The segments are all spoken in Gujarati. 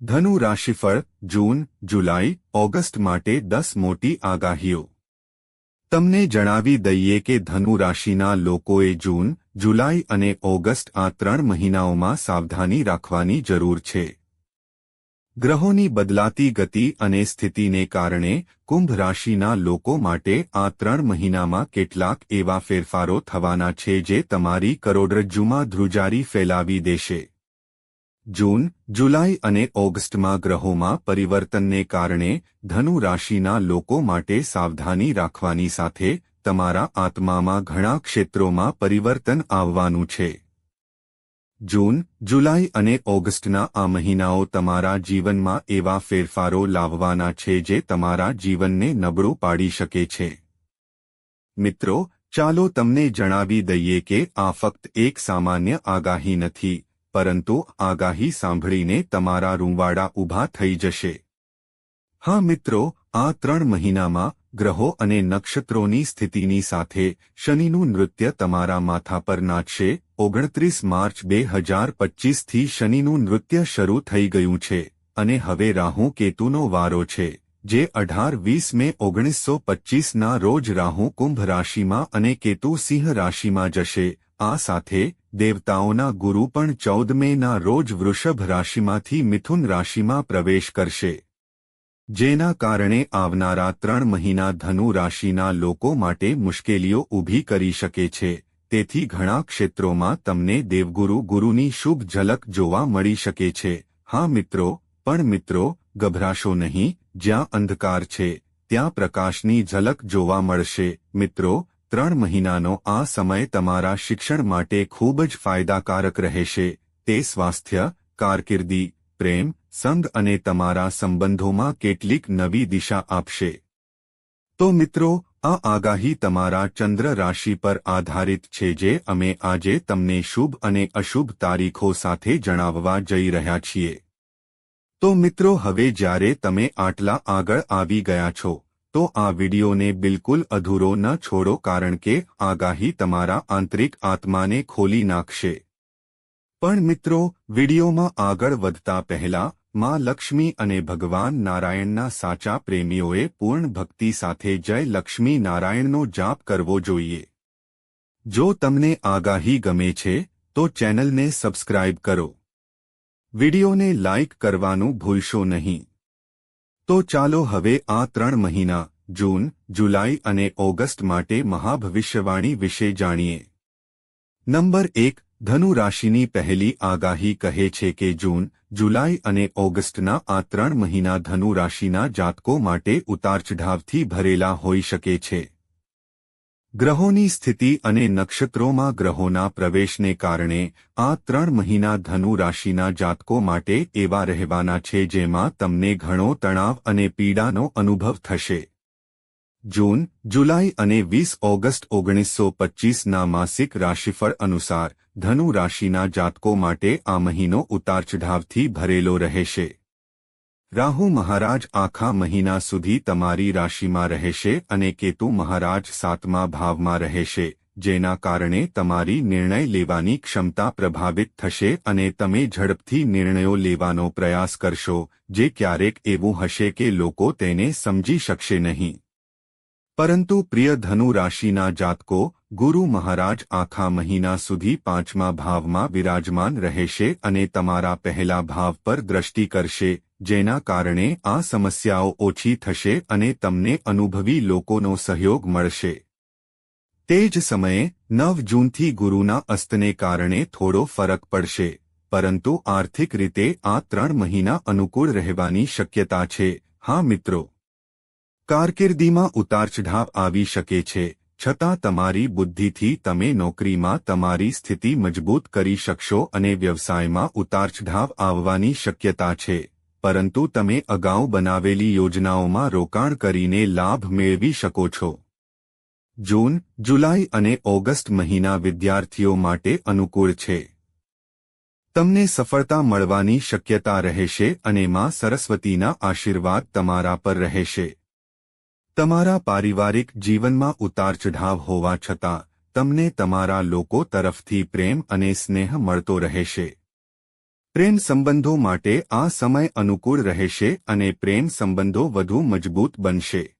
ધનુ રાશિફળ, જૂન, જુલાઈ, ઓગસ્ટ માટે દસ મોટી આગાહીઓ. તમને જણાવી દઈએ કે ધનુ રાશિના લોકોએ જૂન, જુલાઈ અને ઓગસ્ટ આ ત્રણ મહિનાઓમાં સાવધાની રાખવાની જરૂર છે. ગ્રહોની બદલાતી ગતિ અને સ્થિતિને કારણે કુંભ રાશિના લોકો માટે આ ત્રણ મહિનામાં કેટલાક એવા ફેરફારો થવાના છે જે તમારી કરોડરજ્જુમાં ધ્રુજારી ફેલાવી દેશે. જૂન, જુલાઈ અને ઓગસ્ટમાં ગ્રહોમાં પરિવર્તનને કારણે ધનુ રાશિના લોકો માટે સાવધાની રાખવાની સાથે તમારા આત્મામાં ઘણા ક્ષેત્રોમાં પરિવર્તન આવવાનું છે. જૂન, જુલાઈ અને ઓગસ્ટના આ મહિનાઓ તમારા જીવનમાં એવા ફેરફારો લાવવાના છે જે તમારા જીવનને નબળું પાડી શકે છે. મિત્રો, ચાલો તમને જણાવી દઈએ કે આ ફક્ત એક સામાન્ય આગાહી નથી પરંતુ આગાહી સાંભળીને તમારા રૂંવાડા ઊભા થઈ જશે. હા મિત્રો, આ ત્રણ મહિનામાં ગ્રહો અને નક્ષત્રોની સ્થિતિની સાથે શનિનું નૃત્ય તમારા માથા પર નાચશે ઓગણત્રીસ માર્ચ બે હજાર પચ્ચીસથી શનિનું નૃત્ય શરૂ થઈ ગયું છે અને હવે રાહુ કેતુનો વારો છે, જે અઢાર વીસ મે ઓગણીસો પચ્ચીસના રોજ રાહુ કુંભ રાશિમાં અને કેતુ સિંહ રાશિમાં જશે. આ સાથે દેવતાઓના ગુરુ પણ ચૌદ મેના રોજ વૃષભ રાશિમાંથી મિથુન રાશિમાં પ્રવેશ કરશે. જેના કારણે આવનારા ત્રણ મહિના ધનુ રાશિના લોકો માટે મુશ્કેલીઓ ઊભી કરી શકે છે. તેથી ઘણા ક્ષેત્રોમાં તમને દેવગુરુ ગુરુની શુભ ઝલક જોવા મળી શકે છે. હા મિત્રો, પણ મિત્રો, ગભરાશો નહીં, જ્યાં અંધકાર છે, ત્યાં પ્રકાશની ઝલક જોવા મળશે. મિત્રો ત્રણ મહિનાનો આ સમય તમારા શિક્ષણ માટે ખૂબ જ ફાયદાકારક રહેશે. તે સ્વાસ્થ્ય, કારકિર્દી, પ્રેમ, સંગ અને તમારા સંબંધોમાં કેટલીક નવી દિશા આપશે. તો મિત્રો, આ આગાહી તમારા ચંદ્ર રાશિ પર આધારિત છે જે અમે આજે તમને શુભ અને અશુભ તારીખો સાથે જણાવવા જઈ રહ્યા છીએ. તો મિત્રો, હવે જ્યારે તમે આટલા આગળ આવી ગયા છો તો આ વિડિયોને બિલકુલ અધૂરો ન છોડો કારણ કે આગાહી તમારા આંતરિક આત્માને ખોલી નાખશે. પણ મિત્રો, વિડિયોમાં આગળ વધતા પહેલા, માં લક્ષ્મી અને ભગવાન નારાયણના સાચા પ્રેમીઓએ પૂર્ણ ભક્તિ સાથે જય લક્ષ્મી નારાયણનો જાપ કરવો જોઈએ. જો તમને આગાહી ગમે છે, તો ચેનલને સબસ્ક્રાઇબ કરો. વિડિયોને લાઇક કરવાનું ભૂલશો નહીં. તો ચાલો હવે આ ત્રણ મહિના, જૂન, જુલાઈ અને ઓગસ્ટ માટે મહાભવિષ્યવાણી વિશે જાણીએ. નંબર એક, ધનુ રાશિની પહેલી આગાહી કહે છે કે જૂન, જુલાઈ અને ઓગસ્ટના આ ત્રણ મહિના ધનુ રાશિના જાતકો માટે ઉતારચઢાવથી ભરેલા હોઈ શકે છે. ગ્રહોની સ્થિતિ અને નક્ષત્રોમાં ગ્રહોના પ્રવેશને કારણે આ ત્રણ મહિના ધનુ રાશિના જાતકો માટે એવા રહેવાના છે જેમાં તમને ઘણો તણાવ અને પીડાનો અનુભવ થશે. જૂન, જુલાઈ અને વીસ ઓગસ્ટ ઓગણીસો પચ્ચીસના માસિક રાશિફળ અનુસાર ધનુ રાશિના જાતકો માટે આ મહિનો ઉતારચઢાવથી ભરેલો રહેશે. રાહુ મહારાજ આખા મહિના સુધી તમારી રાશિમાં રહેશે અને કેતુ મહારાજ સાતમા ભાવમાં રહેશે, જેના કારણે તમારી નિર્ણય લેવાની ક્ષમતા પ્રભાવિત થશે અને તમે ઝડપથી નિર્ણયો લેવાનો પ્રયાસ કરશો, જે ક્યારેક એવું હશે કે લોકો તેને સમજી શકશે નહીં. પરંતુ પ્રિય ધનુ રાશિના જાતકો, ગુરુ મહારાજ આખા મહિના સુધી પાંચમા ભાવમાં વિરાજમાન રહેશે અને તમારા પહેલા ભાવ પર દ્રષ્ટિ કરશે જેના કારણે આ સમસ્યાઓ ઓછી થશે અને તમને અનુભવી લોકોનો સહયોગ મળશે. તે જ સમયે, નવ જૂનથી ગુરુના અસ્તને કારણે થોડો ફરક પડશે, પરંતુ આર્થિક રીતે આ ત્રણ મહિના અનુકૂળ રહેવાની શક્યતા છે. હા મિત્રો. કારકિર્દીમાં ઉતારચઢાવ આવી શકે છે, છતાં તમારી બુદ્ધિથી તમે નોકરીમાં તમારી સ્થિતિ મજબૂત કરી શકશો અને વ્યવસાયમાં ઉતારચઢાવ આવવાની શક્યતા છે. પરંતુ તમે અગાઉ બનાવેલી યોજનાઓમાં રોકાણ કરીને લાભ મેળવી શકો છો. જૂન, જુલાઈ અને ઓગસ્ટ મહિના વિદ્યાર્થીઓ માટે અનુકૂળ છે. તમને સફળતા મળવાની શક્યતા રહેશે અને માં સરસ્વતીના આશીર્વાદ તમારા પર રહેશે. તમારા પારિવારિક જીવનમાં ઉતારચઢાવ હોવા છતાં, તમને તમારા લોકો તરફથી પ્રેમ અને સ્નેહ મળતો રહેશે. પ્રેમ સંબંધો માટે આ સમય અનુકૂળ રહેશે અને પ્રેમ સંબંધો વધુ મજબૂત બનશે.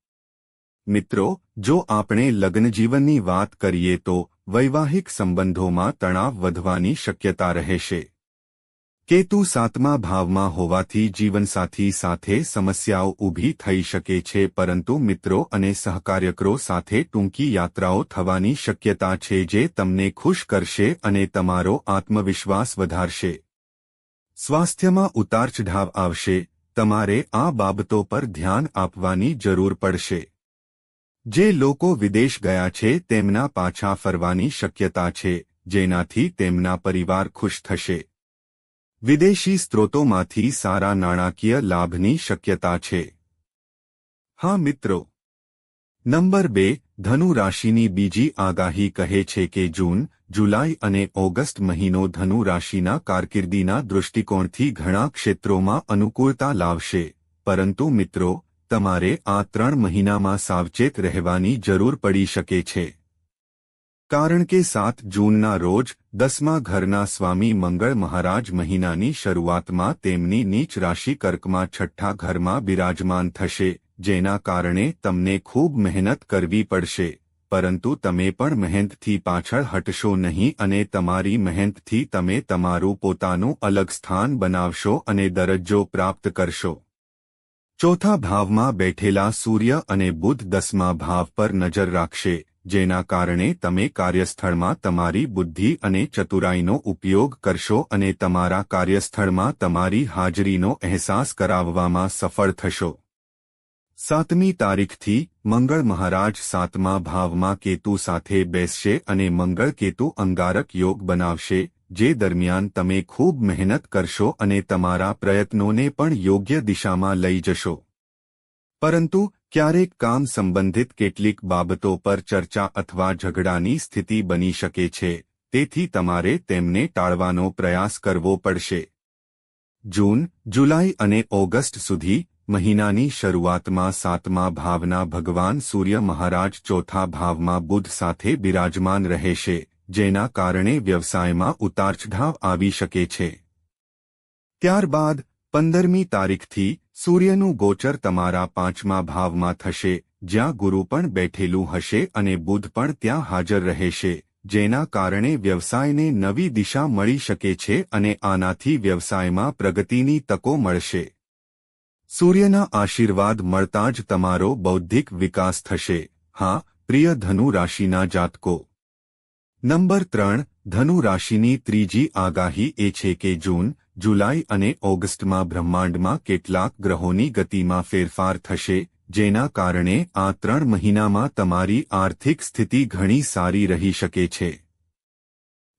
મિત્રો, જો આપણે લગ્નજીવનની વાત કરીએ તો વૈવાહિક સંબંધોમાં તણાવ વધવાની શક્યતા રહેશે. કેતુ સાતમા ભાવમાં હોવાથી જીવનસાથી સાથે સમસ્યાઓ ઊભી થઈ શકે છે પરંતુ મિત્રો અને સહકાર્યકરો સાથે ટૂંકી યાત્રાઓ થવાની શક્યતા છે જે તમને ખુશ કરશે અને તમારો આત્મવિશ્વાસ વધારશે. સ્વાસ્થ્યમાં ઉતાર ચઢાવ આવશે, તમારે આ બાબતો પર ધ્યાન આપવાની જરૂર પડશે. જે લોકો વિદેશ ગયા છે, તેમના પાછા ફરવાની શક્યતા છે, જેનાથી તેમના પરિવાર ખુશ થશે. વિદેશી સ્ત્રોતોમાંથી સારા નાણાકીય લાભની શક્યતા છે. હા મિત્રો. નંબર બે ધનુ રાશિની બીજી આગાહી કહે છે કે જૂન, જુલાઈ અને ઓગસ્ટ મહિનો ધનુ રાશિના કારકિર્દીના દૃષ્ટિકોણથી ઘણા ક્ષેત્રોમાં અનુકૂળતા લાવશે. પરંતુ મિત્રો, તમારે આ ત્રણ મહિનામાં સાવચેત રહેવાની જરૂર પડી શકે છે. કારણ કે સાત જૂનના રોજ દસમા ઘરના સ્વામી મંગળ મહારાજ મહિનાની શરૂઆતમાં તેમની નીચ રાશિ કર્કમાં છઠ્ઠા ઘરમાં બિરાજમાન થશે. જેના કારણે તમને ખૂબ મહેનત કરવી પડશે, પરંતુ તમે પણ મહેનતથી પાછળ હટશો નહીં અને તમારી મહેનતથી તમે તમારું પોતાનું અલગ સ્થાન બનાવશો અને દરજ્જો પ્રાપ્ત કરશો. ચોથા ભાવમાં બેઠેલા સૂર્ય અને બુધ દસમા ભાવ પર નજર રાખશે, જેના કારણે તમે કાર્યસ્થળમાં તમારી બુદ્ધિ અને ચતુરાઈનો ઉપયોગ કરશો અને તમારા કાર્યસ્થળમાં તમારી હાજરીનો અહેસાસ કરાવવામાં સફળ થશો. સાતમી તારીખથી મંગળ મહારાજ સાતમા ભાવમાં કેતુ સાથે બેસશે અને મંગળ કેતુ અંગારક યોગ બનાવશે, જે દરમિયાન તમે ખૂબ મહેનત કરશો અને તમારા પ્રયત્નોને પણ યોગ્ય દિશામાં લઈ જશો. પરંતુ, ક્યારેક કામ સંબંધિત કેટલીક બાબતો પર ચર્ચા અથવા ઝઘડાની સ્થિતિ બની શકે છે, તેથી તમારે તેમને ટાળવાનો પ્રયાસ કરવો પડશે. જૂન, જુલાઈ અને ઓગસ્ટ સુધી મહિનાની શરૂઆતમાં સાતમા ભાવના ભગવાન સૂર્ય મહારાજ ચોથા ભાવમાં બુધ સાથે બિરાજમાન રહેશે, જેના કારણે વ્યવસાયમાં ઉતારચઢાવ આવી શકે છે. ત્યારબાદ, પંદરમી તારીખથી સૂર્યનું ગોચર તમારા પાંચમા ભાવમાં થશે, જ્યાં ગુરુ પણ બેઠેલું હશે અને બુધ પણ ત્યાં હાજર રહેશે, જેના કારણે વ્યવસાયને નવી દિશા મળી શકે છે અને આનાથી વ્યવસાયમાં પ્રગતિની તકો મળશે. સૂર્યના આશીર્વાદ મળતા જ તમારો બૌદ્ધિક વિકાસ થશે. હા, પ્રિય ધનુ રાશિના જાતકો. નંબર ત્રણ ધનુ રાશિની ત્રીજી આગાહી એ છે કે જૂન, જુલાઈ અને ઓગસ્ટમાં બ્રહ્માંડમાં કેટલાક ગ્રહોની ગતિમાં ફેરફાર થશે, જેના કારણે આ ત્રણ મહિનામાં તમારી આર્થિક સ્થિતિ ઘણી સારી રહી શકે છે.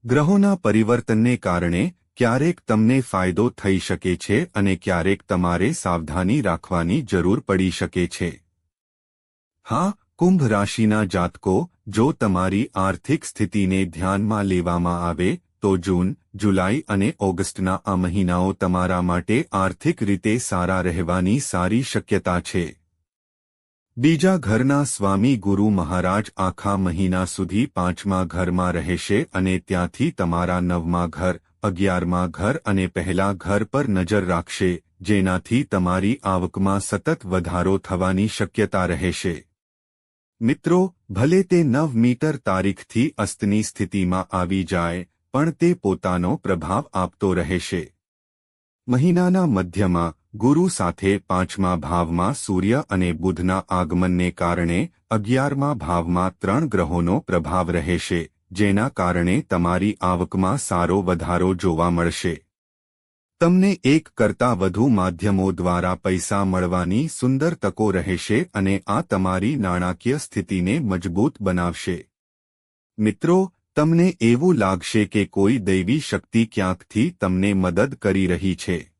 ગ્રહોના પરિવર્તનને કારણે ક્યારેક તમને ફાયદો થઈ શકે છે અને ક્યારેક તમારે સાવધાની રાખવાની જરૂર પડી શકે છે. હા, કુંભ રાશિના જાતકો, જો તમારી આર્થિક સ્થિતિને ધ્યાનમાં લેવામાં આવે, તો જૂન, જુલાઈ અને ઓગસ્ટના આ મહિનાઓ તમારા માટે આર્થિક રીતે સારા રહેવાની સારી શક્યતા છે. બીજા ઘરના સ્વામી ગુરુ મહારાજ આખા મહિના સુધી પાંચમા ઘરમાં રહેશે અને ત્યાંથી તમારા નવમા ઘર અગિયારમાં ઘર અને પહેલા ઘર પર નજર રાખશે, જેનાથી તમારી આવકમાં સતત વધારો થવાની શક્યતા રહેશે. મિત્રો, ભલે તે નવ મીટર તારીખથી અસ્તની સ્થિતિમાં આવી જાય, પણ તે પોતાનો પ્રભાવ આપતો રહેશે. મહિનાના મધ્યમાં, ગુરુ સાથે પાંચમા ભાવમાં સૂર્ય અને બુધના આગમનને કારણે અગિયારમા ભાવમાં ત્રણ ગ્રહોનો પ્રભાવ રહેશે જેના કારણે તમારી આવકમાં સારો વધારો જોવા મળશે. તમને એક કરતાં વધુ માધ્યમો દ્વારા પૈસા મળવાની સુંદર તકો રહેશે અને આ તમારી નાણાકીય સ્થિતિને મજબૂત બનાવશે. મિત્રો, તમને એવું લાગશે કે કોઈ દૈવી શક્તિ ક્યાંકથી તમને મદદ કરી રહી છે.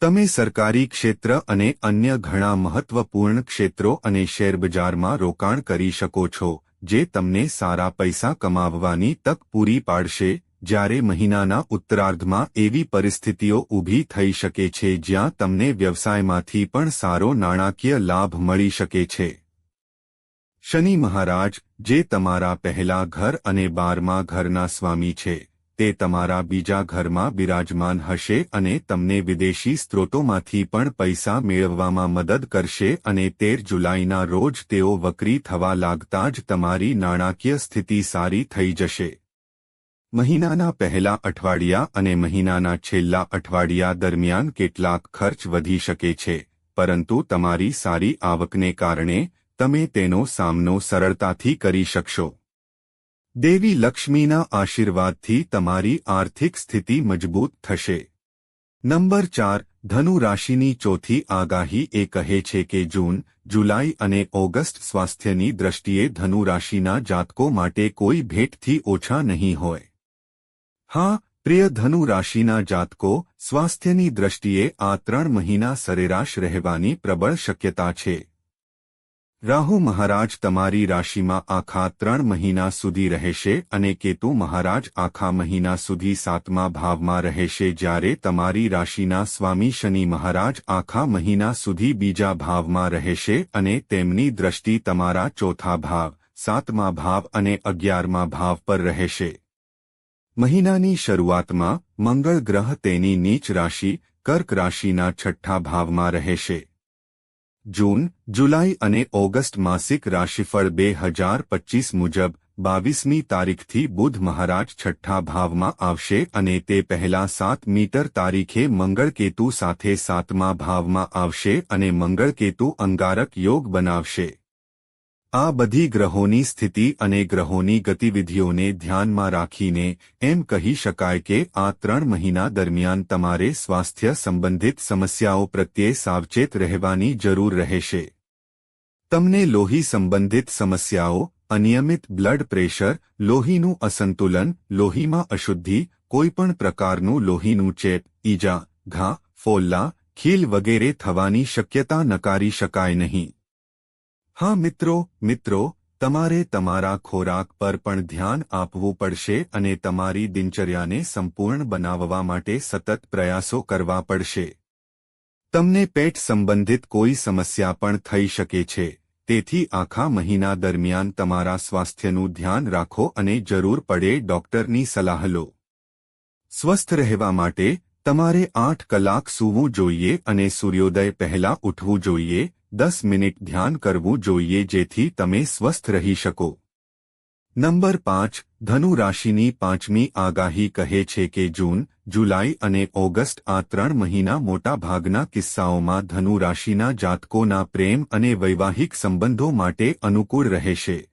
તમે સરકારી ક્ષેત્ર અને અન્ય ઘણા મહત્વપૂર્ણ ક્ષેત્રો અને શેરબજારમાં રોકાણ કરી શકો છો જે તમને સારા પૈસા કમાવવાની તક પૂરી પાડશે, જ્યારે મહિનાના ઉત્તરાર્ધમાં એવી પરિસ્થિતિઓ ઊભી થઈ શકે છે જ્યાં તમને વ્યવસાયમાંથી પણ સારો નાણાકીય લાભ મળી શકે છે. શનિ મહારાજ, જે તમારા પહેલા ઘર અને બારમાં ઘરના સ્વામી છે. તે તમારા બીજા ઘરમાં બિરાજમાન હશે અને તમને વિદેશી સ્ત્રોતોમાંથી પણ પૈસા મેળવવામાં મદદ કરશે અને તેર જુલાઈના રોજ તેઓ વક્રી થવા લાગતા જ તમારી નાણાકીય સ્થિતિ સારી થઈ જશે. મહિનાના પહેલા અઠવાડિયા અને મહિનાના છેલ્લા અઠવાડિયા દરમિયાન કેટલાક ખર્ચ વધી શકે છે, પરંતુ તમારી સારી આવકને કારણે તમે તેનો સામનો સરળતાથી કરી શકશો. દેવી લક્ષ્મીના આશીર્વાદથી તમારી આર્થિક સ્થિતિ મજબૂત થશે. નંબર ચાર, ધનુ રાશિની ચોથી આગાહી એ કહે છે કે જૂન, જુલાઈ અને ઓગસ્ટ સ્વાસ્થ્યની દ્રષ્ટિએ ધનુ રાશિના જાતકો માટે કોઈ ભેટથી ઓછા નહીં હોય. હા, પ્રિય ધનુ રાશિના જાતકો, સ્વાસ્થ્યની દ્રષ્ટિએ આ ત્રણ મહિના સરેરાશ રહેવાની પ્રબળ શક્યતા છે. રાહુ મહારાજ તમારી રાશિમાં આખા ત્રણ મહિના સુધી રહેશે અને કેતુ મહારાજ આખા મહિના સુધી સાતમા ભાવમાં રહેશે જ્યારે તમારી રાશિના સ્વામી શનિ મહારાજ આખા મહિના સુધી બીજા ભાવમાં રહેશે અને તેમની દ્રષ્ટિ તમારા ચોથા ભાવ, સાતમા ભાવ અને અગિયારમા ભાવ પર રહેશે. મહિનાની શરૂઆતમાં મંગળ ગ્રહ તેની નીચ રાશિ, કર્ક રાશિના છઠ્ઠા ભાવમાં રહેશે. જૂન, જુલાઈ અને ઓગસ્ટ માસિક રાશિફળ બે હજાર પચીસ મુજબ બાવીસમી તારીખથી બુધ મહારાજ છઠ્ઠા ભાવમાં આવશે અને તે પહેલા સાત મીટર તારીખે મંગળકેતુ સાથે સાતમા ભાવમાં આવશે અને મંગળકેતુ અંગારક યોગ બનાવશે. આ બધી ગ્રહોની સ્થિતિ અને ગ્રહોની ગતિવિધિઓને ધ્યાનમાં રાખીને એમ કહી શકાય કે આ ત્રણ મહિના દરમિયાન તમારે સ્વાસ્થ્ય સંબંધિત સમસ્યાઓ પ્રત્યે સાવચેત રહેવાની જરૂર રહેશે. તમને લોહી સંબંધિત સમસ્યાઓ, અનિયમિત બ્લડ પ્રેશર, લોહીનું અસંતુલન, લોહીમાં અશુદ્ધિ, કોઈપણ પ્રકારનું લોહીનું ચેપ, ઈજા, ઘા, ફોલ્લા, ખીલ વગેરે થવાની શક્યતા નકારી શકાય નહીં. હા, મિત્રો મિત્રો, તમારે તમારા ખોરાક પર પણ ધ્યાન આપવું પડશે અને તમારી દિનચર્યાને સંપૂર્ણ બનાવવા માટે સતત પ્રયાસો કરવા પડશે. તમને પેટ સંબંધિત કોઈ સમસ્યા પણ થઈ શકે છે, તેથી આખા મહિના દરમિયાન તમારા સ્વાસ્થ્યનું ધ્યાન રાખો અને જરૂર પડે ડોક્ટરની સલાહ લો. સ્વસ્થ રહેવા માટે તમારે આઠ કલાક સૂવું જોઈએ અને સૂર્યોદય પહેલા ઉઠવું જોઈએ દસ મિનિટ ધ્યાન કરવું જોઈએ જેથી તમે સ્વસ્થ રહી શકો. નંબર પાંચ, ધનુ રાશિની પાંચમી આગાહી કહે છે કે જૂન, જુલાઈ અને ઓગસ્ટ આ ત્રણ મહિના મોટાભાગના કિસ્સાઓમાં ધનુ રાશિના જાતકોના પ્રેમ અને વૈવાહિક સંબંધો માટે અનુકૂળ રહેશે.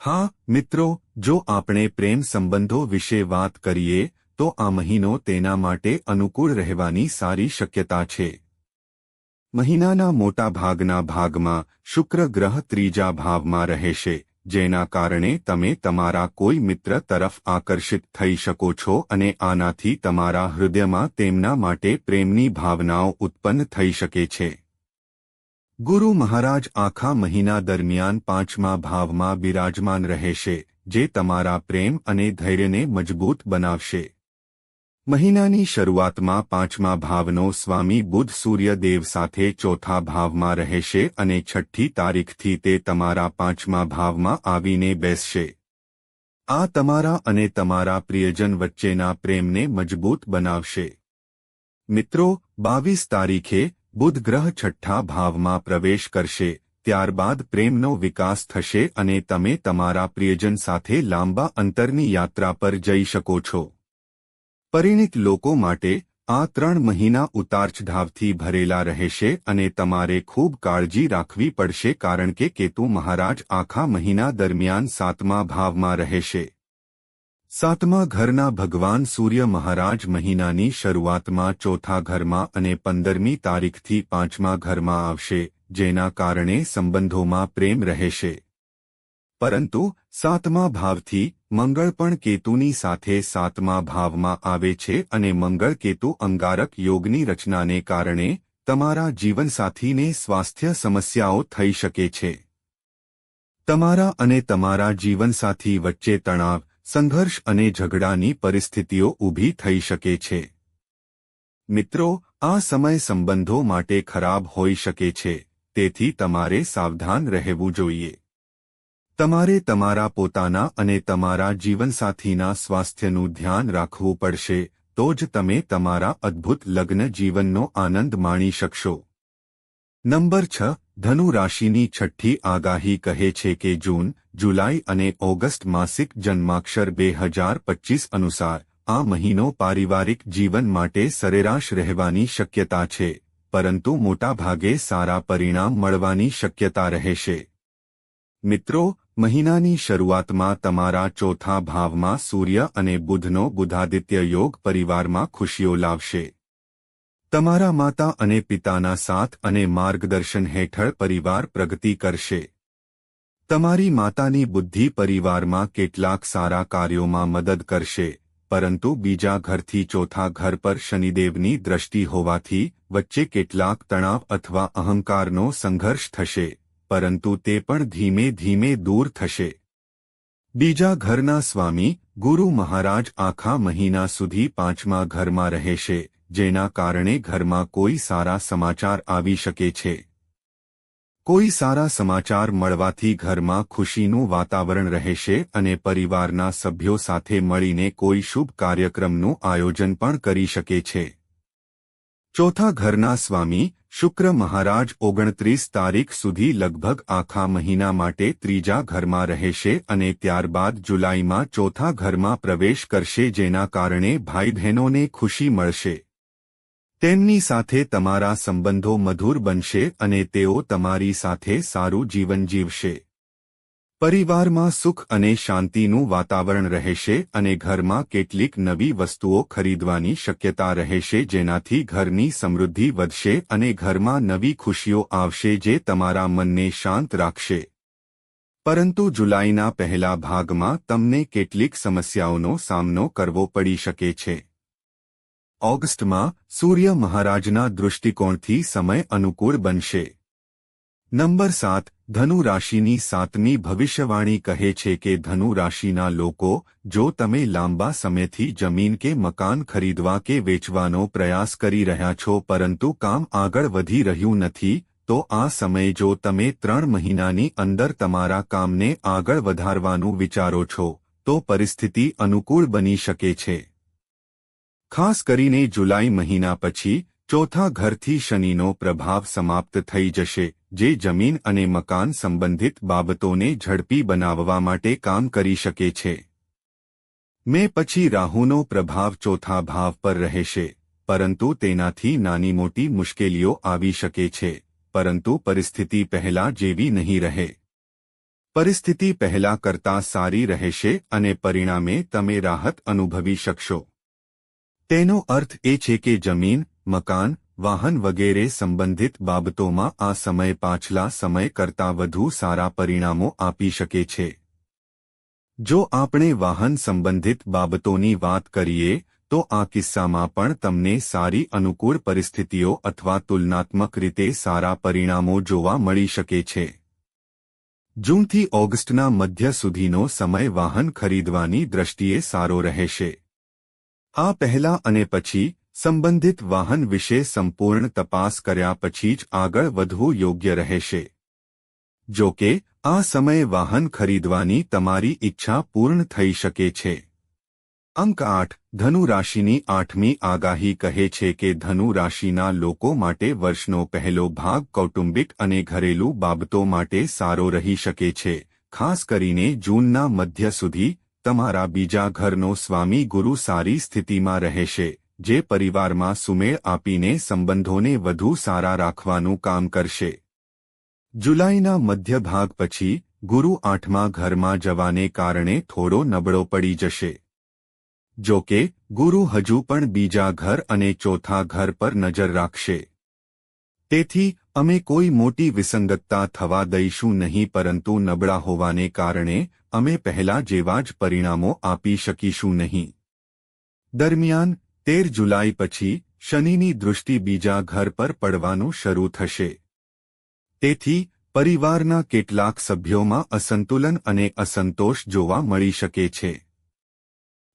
હા, મિત્રો, જો આપણે પ્રેમ સંબંધો વિશે વાત કરીએ, તો આ મહિનો તેના માટે અનુકૂળ રહેવાની સારી શક્યતા છે. મહિનાના મોટા ભાગના ભાગમાં શુક્ર ગ્રહ ત્રીજા ભાવમાં રહેશે, જેના કારણે તમે તમારા કોઈ મિત્ર તરફ આકર્ષિત થઈ શકો છો અને આનાથી તમારા હૃદયમાં તેમના માટે પ્રેમની ભાવનાઓ ઉત્પન્ન થઈ શકે છે. ગુરુ મહારાજ આખા મહિના દરમિયાન પાંચમા ભાવમાં બિરાજમાન રહેશે, જે તમારા પ્રેમ અને ધૈર્યને મજબૂત બનાવશે. મહિનાની શરૂઆતમાં પાંચમા ભાવનો સ્વામી બુધ સૂર્યદેવ સાથે ચોથા ભાવમાં રહેશે અને છઠ્ઠી તારીખથી તે તમારા પાંચમા ભાવમાં આવીને બેસશે. આ તમારા અને તમારા પ્રિયજન વચ્ચેના પ્રેમને મજબૂત બનાવશે. મિત્રો, બાવીસ તારીખે બુધ ગ્રહ છઠ્ઠા ભાવમાં પ્રવેશ કરશે, ત્યારબાદ પ્રેમનો વિકાસ થશે અને તમે તમારા પ્રિયજન સાથે લાંબા અંતરની યાત્રા પર જઈ શકો છો. પરિણિત લોકો માટે આ ત્રણ મહિના ઉતારચઢાવથી ભરેલા રહેશે અને તમારે ખૂબ કાળજી રાખવી પડશે કારણ કે કેતુ મહારાજ આખા મહિના દરમિયાન સાતમા ભાવમાં રહેશે. સાતમા ઘરના ભગવાન સૂર્ય મહારાજ મહિનાની શરૂઆતમાં ચોથા ઘરમાં અને પંદરમી તારીખથી પાંચમા ઘરમાં આવશે, જેના કારણે સંબંધોમાં પ્રેમ રહેશે. પરંતુ સાતમા ભાવથી મંગળ પણ કેતુની સાથે સાતમા ભાવમાં આવે છે અને મંગળ કેતુ અંગારક યોગની રચનાને કારણે તમારા જીવનસાથીને સ્વાસ્થ્ય સમસ્યાઓ થઈ શકે છે. તમારા અને તમારા જીવનસાથી વચ્ચે તણાવ, સંઘર્ષ અને ઝઘડાની પરિસ્થિતિઓ ઊભી થઈ શકે છે. મિત્રો, આ સમય સંબંધો માટે ખરાબ હોઈ શકે છે, તેથી તમારે સાવધાન રહેવું જોઈએ. તમારે તમારા પોતાના અને તમારા જીવનસાથીના સ્વાસ્થ્યનું ધ્યાન રાખવું પડશે, તો જ તમે તમારા અદ્ભુત લગ્ન જીવનનો આનંદ માણી શકશો. નંબર છ, ધનુ રાશિની છઠ્ઠી આગાહી કહે છે કે જૂન, જુલાઈ અને ઓગસ્ટ માસિક જન્માક્ષર બે હજાર પચીસ અનુસાર, આ મહિનો પારિવારિક જીવન માટે સરેરાશ રહેવાની શક્યતા છે, પરંતુ મોટાભાગે સારા પરિણામ મળવાની શક્યતા રહેશે. મિત્રો મહિનાની શરૂઆતમાં તમારા ચોથા ભાવમાં સૂર્ય અને બુધનો બુધાદિત્ય યોગ પરિવારમાં ખુશીઓ લાવશે. તમારા માતા અને પિતાના સાથ અને માર્ગદર્શન હેઠળ પરિવાર પ્રગતિ કરશે. તમારી માતાની બુદ્ધિ પરિવારમાં કેટલાક સારા કાર્યોમાં મદદ કરશે, પરંતુ બીજા ઘરથી ચોથા ઘર પર શનિદેવની દ્રષ્ટિ હોવાથી, વચ્ચે કેટલાક તણાવ અથવા અહંકારનો સંઘર્ષ થશે. પરંતુ તે પણ ધીમે ધીમે દૂર થશે. બીજા ઘરના સ્વામી, ગુરુ મહારાજ આખા મહિના સુધી પાંચમા ઘરમાં રહેશે, જેના કારણે ઘરમાં કોઈ સારા સમાચાર આવી શકે છે. કોઈ સારા સમાચાર મળવાથી ઘરમાં ખુશીનું વાતાવરણ રહેશે અને પરિવારના સભ્યો સાથે મળીને કોઈ શુભ કાર્યક્રમનું આયોજન પણ કરી શકે છે. ચોથા ઘરના સ્વામી શુક્ર મહારાજ ઓગણત્રીસ તારીખ સુધી લગભગ આખા મહિના માટે ત્રીજા ઘરમાં રહેશે અને ત્યારબાદ જુલાઈમાં ચોથા ઘરમાં પ્રવેશ કરશે જેના કારણે ભાઈ બહેનોને ખુશી મળશે. તેમની સાથે તમારા સંબંધો મધુર બનશે અને તેઓ તમારી સાથે સારું જીવન જીવશે. પરિવારમાં સુખ અને શાંતિનું વાતાવરણ રહેશે અને ઘરમાં કેટલીક નવી વસ્તુઓ ખરીદવાની શક્યતા રહેશે જેનાથી ઘરની સમૃદ્ધિ વધશે અને ઘરમાં નવી ખુશીઓ આવશે જે તમારા મનને શાંત રાખશે. પરંતુ જુલાઈના પહેલા ભાગમાં તમને કેટલીક સમસ્યાઓનો સામનો કરવો પડી શકે છે. ઓગસ્ટમાં સૂર્ય મહારાજના દૃષ્ટિકોણથી સમય અનુકૂળ બનશે. નંબર સાત ધનુ રાશિની સાતમી ભવિષ્યવાણી કહે છે કે ધનુ રાશિના લોકો, જો તમે લાંબા સમયથી જમીન કે મકાન ખરીદવા કે વેચવાનો પ્રયાસ કરી રહ્યા છો પરંતુ કામ આગળ વધી રહ્યું નથી, તો આ સમયે જો તમે ત્રણ મહિનાની અંદર તમારા કામને આગળ વધારવાનું વિચારો છો, તો પરિસ્થિતિ અનુકૂળ બની શકે છે. ખાસ કરીને જુલાઈ મહિના પછી ચોથા ઘરથી શનિનો પ્રભાવ સમાપ્ત થઈ જશે, જે જમીન અને મકાન સંબંધિત બાબતોને ઝડપી બનાવવા માટે કામ કરી શકે છે. મે પછી રાહુનો પ્રભાવ ચોથા ભાવ પર રહેશે, પરંતુ તેનાથી નાની મોટી મુશ્કેલીઓ આવી શકે છે, પરંતુ પરિસ્થિતિ પહેલા જેવી નહીં રહે. પરિસ્થિતિ પહેલા કરતાં સારી રહેશે અને પરિણામે તમે રાહત અનુભવી શકશો. તેનો અર્થ એ છે કે જમીન મકાન, વાહન વગેરે સંબંધિત બાબતોમાં આ સમય પાછલા સમય કરતાં વધુ સારા પરિણામો આપી શકે છે. જો આપણે વાહન સંબંધિત બાબતોની વાત કરીએ, તો આ કિસ્સામાં પણ તમને સારી અનુકૂળ પરિસ્થિતિઓ અથવા તુલનાત્મક રીતે સારા પરિણામો જોવા મળી શકે છે. જૂનથી ઓગસ્ટના મધ્ય સુધીનો સમય વાહન ખરીદવાની દ્રષ્ટિએ સારો રહેશે. આ પહેલા અને પછી સંબંધિત વાહન વિશે સંપૂર્ણ તપાસ કર્યા પછી જ આગળ વધવું યોગ્ય રહેશે. જો કે, આ સમયે વાહન ખરીદવાની તમારી ઈચ્છા પૂર્ણ થઈ શકે છે. અંક આઠ, ધનુ રાશિની આઠમી આગાહી કહે છે કે ધનુ રાશિના લોકો માટે વર્ષનો પહેલો ભાગ કૌટુંબિક અને ઘરેલું બાબતો માટે સારો રહી શકે છે. ખાસ કરીને જૂનના મધ્ય સુધી તમારા બીજા ઘરનો સ્વામી ગુરુ સારી સ્થિતિમાં રહેશે. જે પરિવારમાં સુમેળ આપીને સંબંધોને વધુ સારા રાખવાનું કામ કરશે. જુલાઈના મધ્ય ભાગ પછી, ગુરુ આઠમા ઘરમાં જવાને કારણે થોડો નબળો પડી જશે. જો કે, ગુરુ હજુ પણ બીજા ઘર અને ચોથા ઘર પર નજર રાખશે. તેથી, અમે કોઈ મોટી વિસંગતતા થવા દઈશું નહીં પરંતુ નબળા હોવાને કારણે, અમે પહેલા જેવા જ પરિણામો આપી શકીશું નહીં. દરમિયાન તેર જુલાઈ પછી શનિની દૃષ્ટિ બીજા ઘર પર પડવાનું શરૂ થશે. તેથી, પરિવારના કેટલાક સભ્યોમાં અસંતુલન અને અસંતોષ જોવા મળી શકે છે.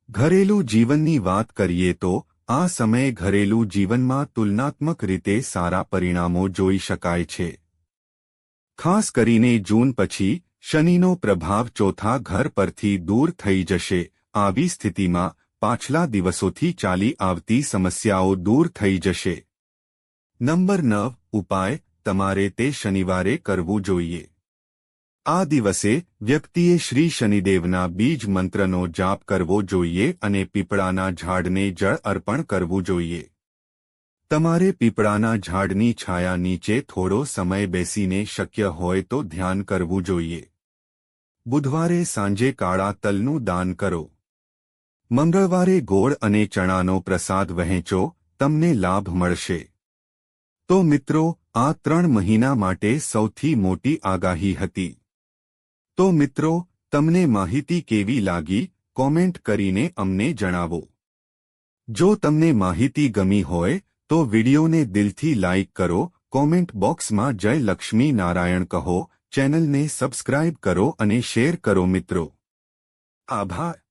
ઘરેલું જીવનની વાત કરીએ તો, આ સમયે ઘરેલું જીવનમાં તુલનાત્મક રીતે સારા પરિણામો જોઈ શકાય છે. ખાસ કરીને જૂન પછી, શનિનો પ્રભાવ ચોથા ઘર પરથી દૂર થઈ જશે, આવી સ્થિતિમાં પાછલા દિવસોથી ચાલી આવતી સમસ્યાઓ દૂર થઈ જશે. નંબર નવ, ઉપાય, તમારે તે શનિવારે કરવું જોઈએ. આ દિવસે વ્યક્તિએ શ્રી શનિદેવના બીજ મંત્રનો જાપ કરવો જોઈએ અને પીપળાના ઝાડને જળ અર્પણ કરવું જોઈએ. તમારે પીપળાના ઝાડની છાયા નીચે થોડો સમય બેસીને શક્ય હોય તો ધ્યાન કરવું જોઈએ. બુધવારે સાંજે કાળા તલનું દાન કરો. મંગળવારે ગોળ અને ચણાનો પ્રસાદ વહેંચો, તમને લાભ મળશે. તો મિત્રો, આ ત્રણ મહિના માટે સૌથી મોટી આગાહી હતી. તો મિત્રો, તમને માહિતી કેવી લાગી? કોમેન્ટ કરીને અમને જણાવો. જો તમને માહિતી ગમી હોય, તો વિડિયોને દિલથી લાઇક કરો, કોમેન્ટ બોક્સમાં જય લક્ષ્મી નારાયણ કહો, ચેનલને સબસ્ક્રાઇબ કરો અને શેર કરો મિત્રો. આભાર.